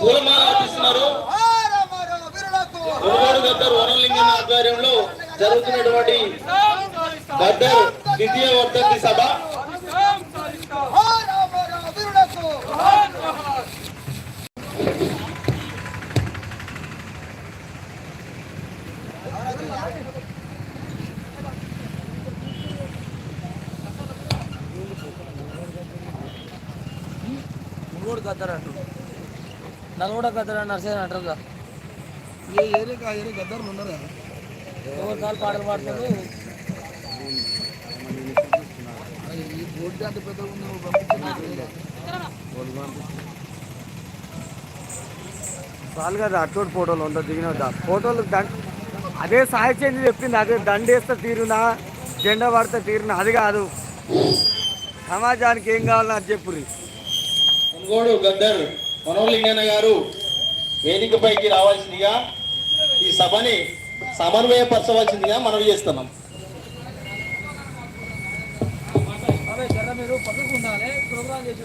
పూలమాల అర్పిస్తున్నారు జోహార్ అమర వనలింగం ఆధ్వర్యంలో జరుగుతున్నటువంటి గద్దర్ ద్వితీయ వర్ధంతి సభ జోహార్ అమర నల్గొండ గద్దర్ అని నర్సేది అంటారుగా ఏ ఏరియా ఆ ఏరియా గద్దర్లు ఉన్నారు కదా. ఎవరు కాలు పాటలు పాడతారు. ఈ బోర్డు అంటే పెద్ద చాలు కదా ఫోటోలు ఉందా దిగిన ఫోటోలు దండ అదే సాయి చెంది చెప్పింది అదే దండేస్తే తీరునా జెండా పడితే తీరునా అది కాదు. సమాజానికి ఏం కావాలని అది చెప్పుర్రి. గద్దర్. మనోలింగన్న గారు వేదికపైకి రావాల్సిందిగా ఈ సభని సమన్వయపరచవలసిందిగా మనం చేస్తున్నాం. మీరు పక్కకు ఉండాలి. ప్రోగ్రామ్ చేసి